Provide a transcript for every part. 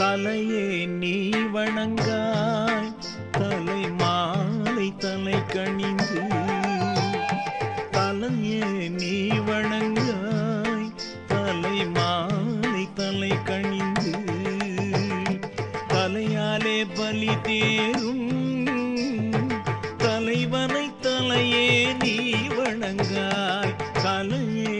தலையே நீ வணங்காய் தலை மாலை தலை கணிந்த தலையாலே பலி தேரும். தலைவனை தலையே நீ வணங்காய். கலையே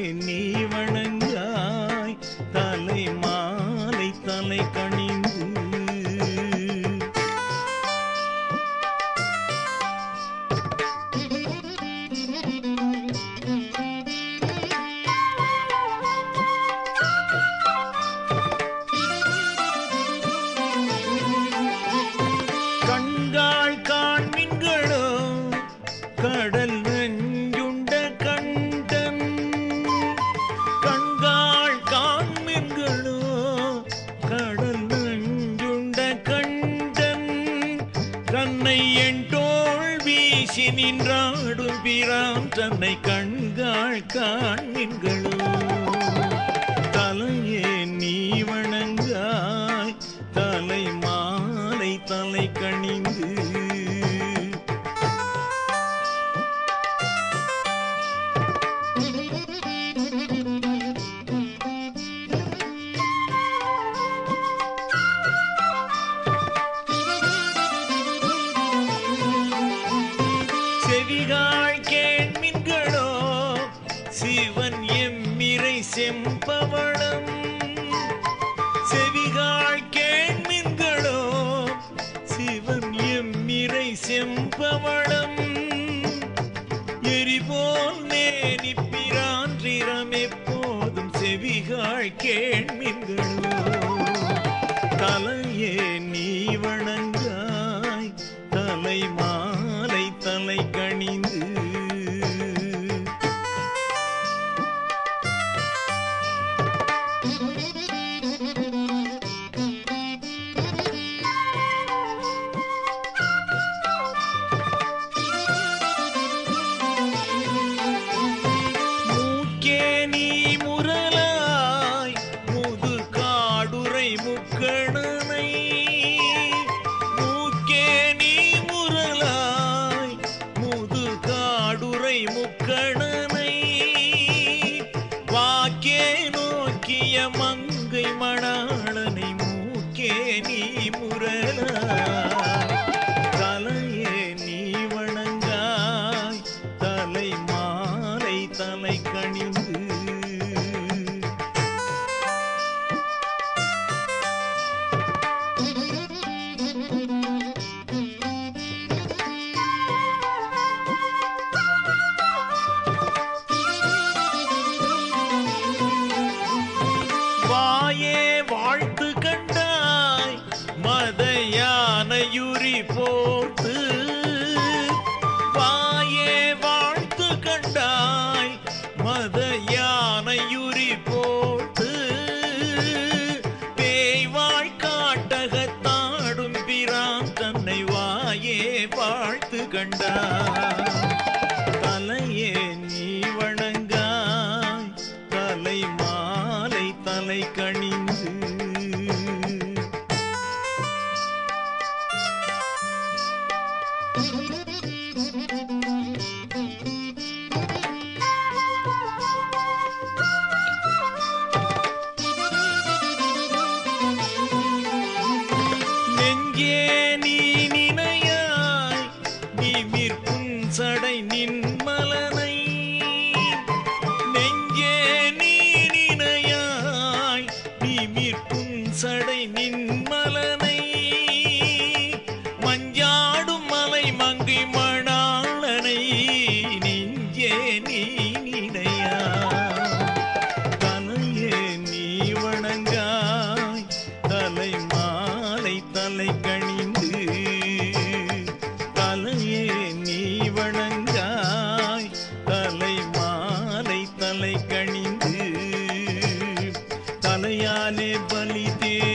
காண்மின்களோ கடல் நெஞ்சுண்ட கண்டன். கண்ணை என் தோள் வீசி நின்றாடும் பிரான். தன்னை கண்காள் காண்களோ தலையே நீ வணங்காய். தலை மாலை தலை கணிந்து சிவன் எம்மிரை செம்பவளம். செவிகாள் கேண்மின்களோ சிவன் எம்மிரை செம்பவளம். எரிபோல் நேனி பிரான்றிரம் எப்போதும் செவிகாள் கேண்மின்களோ. தலையே நீ வாக்கே நோக்கிய மங்கை மணாளனை மூக்கே நீ முரலாய் தலையே வாழ்த்து கண்டா தலையே நீ வணங்காய். தலை மாலை தலை கண் சடை நின்மலனை மஞ்சாடும் மலை மங்கை மணாளனை நெஞ்சே நீ நினையா? பலி